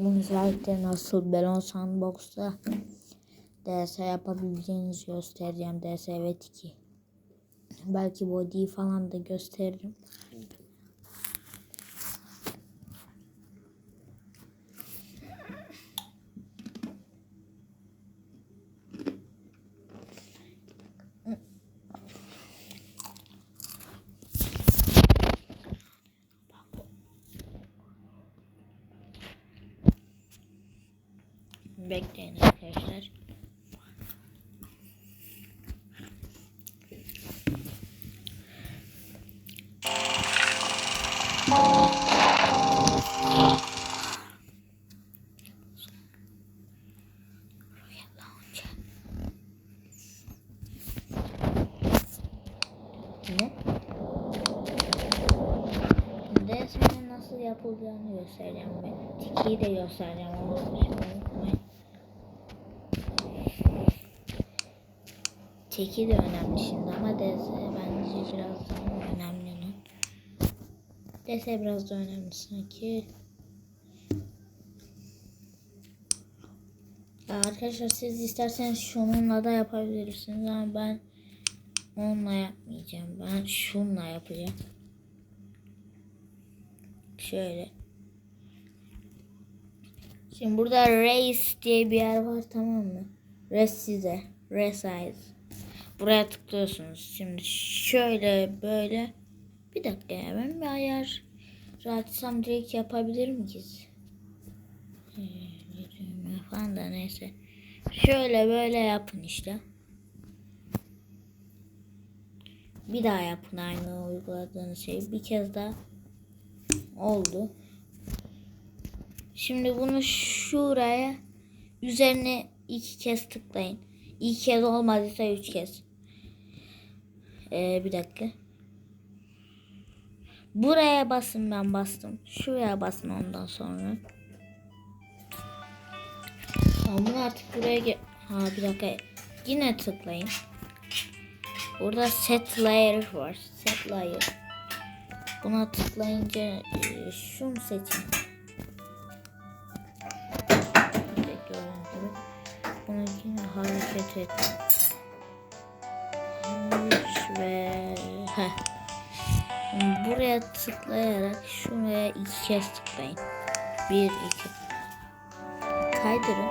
Bunu özellikle nasıl Balon Sandbox'ta DS yapabileceğinizi göstereceğim. DS ve Tiki. Belki body'yi falan da gösteririm. Bekleyin arkadaşlar. DSM'nin nasıl yapılacağını göstereceğim ben. Tiki'yi de göstereceğim şimdi unutmayın. Teki de önemli şimdi ama DS bence biraz daha önemli onun. DS biraz da önemli sanki. Ya arkadaşlar siz isterseniz şununla da yapabilirsiniz ama ben onunla yapmayacağım. Ben şunla yapacağım. Şöyle. Şimdi burada race diye bir yer var tamam mı? Resize. Resize. Buraya tıklıyorsunuz. Şimdi şöyle böyle. Bir dakika ya ben bir ayar rahatsam direkt yapabilirim ki. Ee, falan da neyse. Şöyle böyle yapın işte. Bir daha yapın aynı uyguladığınız şeyi. Bir kez daha oldu. Şimdi bunu şuraya üzerine iki kez tıklayın. İki kez olmadıysa üç kez. Ee, bir dakika. Buraya basın ben bastım. Şuraya basın ondan sonra. Tamam bunu artık buraya ge Ha bir dakika. Yine tıklayın. Burada set layer var. Set layer. Buna tıklayınca e, şunu seçin. Bunu yine hareket et. Buraya tıklayarak şuraya iki kez tıklayın. Bir, iki. Kaydırın.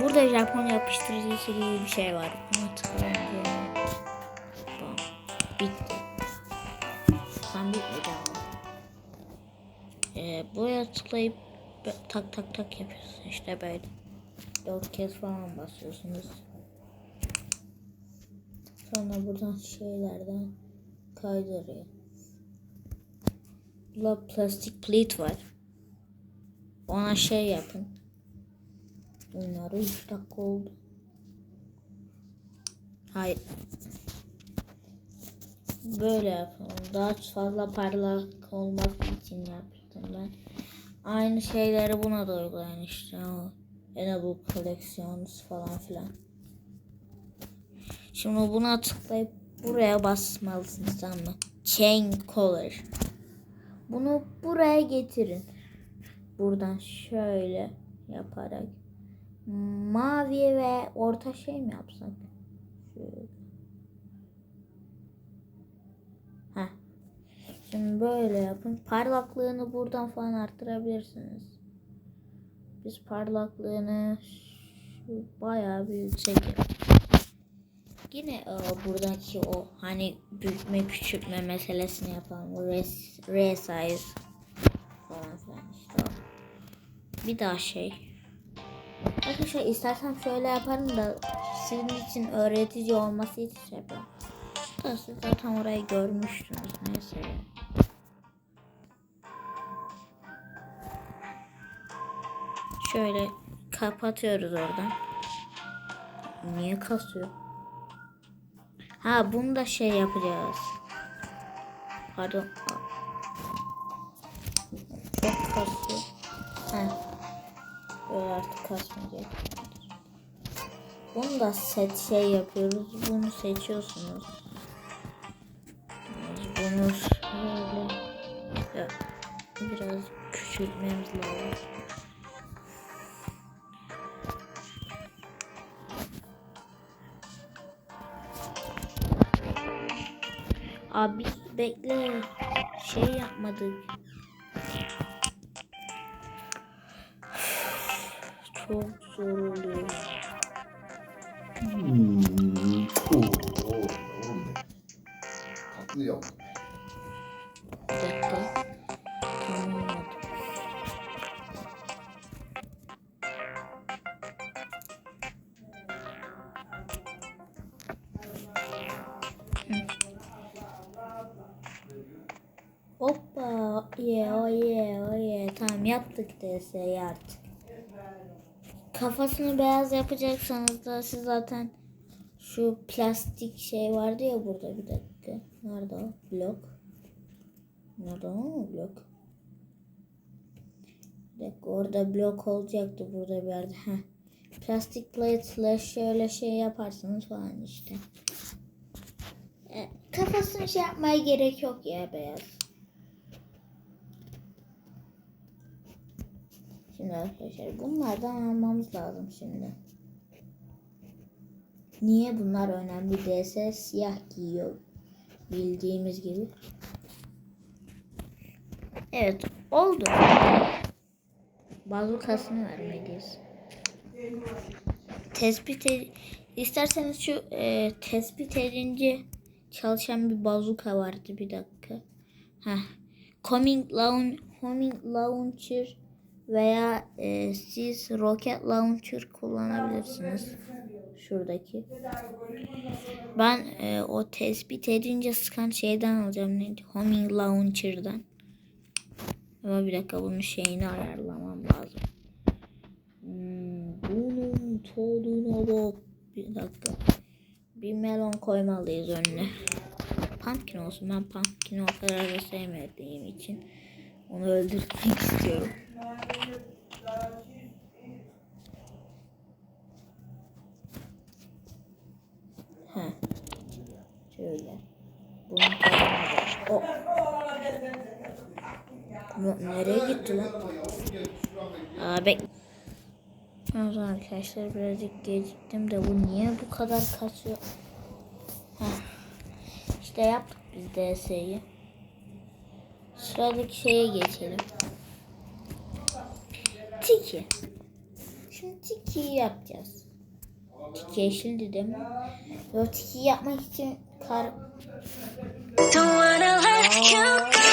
Burada Japon yapıştırıcısı gibi bir şey var. Buna tıklayınca Bam. bitti. Tam bitmedi ama. Ee, buraya tıklayıp tak tak tak yapıyorsun işte böyle. Dört kez falan basıyorsunuz. Sonra buradan şeylerden kaydırıyor. Burada plastik plate var. Ona şey yapın. Bunları 3 dakika oldu. Hayır. Böyle yapalım. Daha fazla parlak olmak için yaptım ben. Aynı şeyleri buna da uygulayın işte. O Enable Collections falan filan. Şimdi buna tıklayıp buraya basmalısınız tamam mı? Chain Color. Bunu buraya getirin. Buradan şöyle yaparak. Mavi ve orta şey mi yapsak? Şöyle. Heh. Şimdi böyle yapın. Parlaklığını buradan falan arttırabilirsiniz. Biz parlaklığını bayağı büyütecek. Yine e, buradaki o hani büyütme küçültme meselesini yapalım. Res, resize falan filan işte o. Bir daha şey. Arkadaşlar istersen şöyle yaparım da sizin için öğretici olması için şey yapıyorum. Da siz zaten orayı görmüştünüz. Neyse. Şöyle kapatıyoruz oradan. Niye kasıyor? Ha bunu da şey yapacağız. Pardon. Çok kasıyor. Ha. Böyle artık kasmayacak. Bunu da set şey yapıyoruz. Bunu seçiyorsunuz. Bunu şöyle biraz küçültmemiz lazım. Abi bekle. Şey yapmadık. Çok zor oluyor. Hmm. Oo, oğlum be. Tatlı yok. Hoppa. Oh yeah, oh yeah. Tamam yaptık DS'yi artık. Kafasını beyaz yapacaksanız da siz zaten şu plastik şey vardı ya burada bir dakika. Nerede o? Blok. Nerede o blok? Bir dakika orada blok olacaktı burada bir yerde. Heh. Plastik plate'le şöyle şey yaparsınız falan işte. E, kafasını şey yapmaya gerek yok ya beyaz. Şimdi arkadaşlar bunlardan almamız lazım şimdi. Niye bunlar önemli? DS siyah giyiyor. Bildiğimiz gibi. Evet oldu. Bazukasını vermeliyiz. Tespit isterseniz şu e, tespit edince çalışan bir bazuka vardı bir dakika. Heh. Coming laun homing launcher veya e, siz rocket launcher kullanabilirsiniz. Şuradaki. Ben e, o tespit edince sıkan şeyden alacağım. Neydi? Homing launcher'dan. Ama bir dakika bunun şeyini ayarlamam lazım. Hmm, bunun tadına bak. Bir dakika. Bir melon koymalıyız önüne. Pumpkin olsun. Ben pumpkin'i o kadar da sevmediğim için onu öldürmek istiyorum. Tadına bak. O. Nereye gitti lan? Aa, bek. Evet arkadaşlar birazcık geciktim de bu niye bu kadar kaçıyor? Heh. İşte yaptık biz DS'yi. Sıradaki şeye geçelim. Tiki. Şimdi Tiki'yi yapacağız. Tiki yeşildi değil mi? Yo Tiki'yi yapmak için kar... Don't wanna let you go.